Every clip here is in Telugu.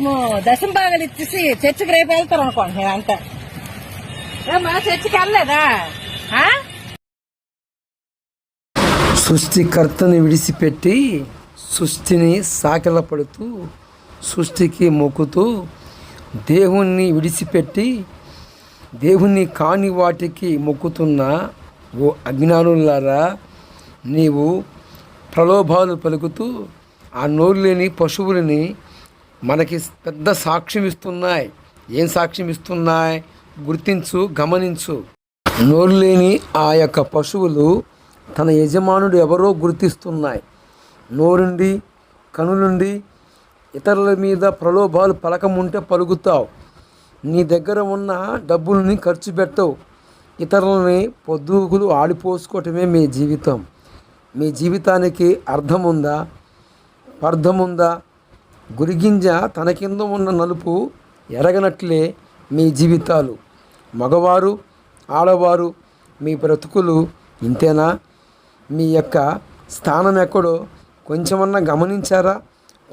పాపము దశం భాగాలు ఇచ్చేసి చర్చికి రేపు వెళ్తారు అనుకుంటున్నాను అంతా. ఏమ్మా చర్చికి వెళ్ళలేదా? సృష్టికర్తని విడిచిపెట్టి సృష్టిని సాకిల పడుతూ సృష్టికి మొక్కుతూ దేవుణ్ణి విడిచిపెట్టి దేవుణ్ణి కాని వాటికి మొక్కుతున్న ఓ అజ్ఞానులారా నీవు ప్రలోభాలు పలుకుతూ ఆ నోరు లేని పశువులని మనకి పెద్ద సాక్ష్యం ఇస్తున్నాయి. ఏం సాక్ష్యం ఇస్తున్నాయి? గుర్తించు గమనించు. నోరు లేని ఆ యొక్క పశువులు తన యజమానుడు ఎవరో గుర్తిస్తున్నాయి. నోరుండి కనులుండి ఇతరుల మీద ప్రలోభాలు పలకముంటే పలుకుతావు. నీ దగ్గర ఉన్న డబ్బుల్ని ఖర్చు పెట్టవు. ఇతరులని పొద్దుగులు ఆడిపోసుకోవటమే మీ జీవితం. మీ జీవితానికి అర్థం ఉందా అర్థం ఉందా గురిగింజ తన కింద ఉన్న నలుపు ఎరగనట్లే మీ జీవితాలు. మగవారు ఆడవారు మీ బ్రతుకులు ఇంతేనా? మీ యొక్క స్థానం ఎక్కడో కొంచెమన్నా గమనించారా?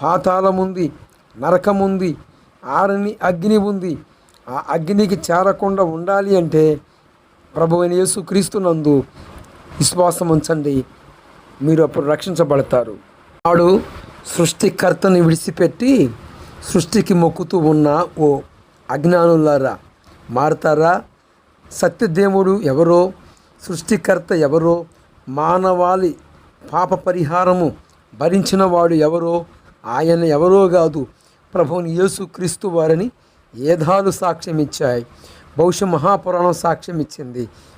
పాతాళం ఉంది నరకం ఉంది ఆరని అగ్ని ఉంది. ఆ అగ్నికి చేరకుండా ఉండాలి అంటే ప్రభు అయిన యేసు విశ్వాసం ఉంచండి. మీరు అప్పుడు రక్షించబడతారు. వాడు సృష్టికర్తను విడిచిపెట్టి సృష్టికి మొక్కుతూ ఉన్న ఓ అజ్ఞానులారా మారతారా? సత్యదేవుడు ఎవరో సృష్టికర్త ఎవరో మానవాళి పాప పరిహారము భరించిన వాడు ఎవరో ఆయన ఎవరో కాదు ప్రభువుని యేసు క్రీస్తు వారిని ఏధాలు సాక్ష్యం ఇచ్చాయి బహుశా మహాపురాణం సాక్ష్యం ఇచ్చింది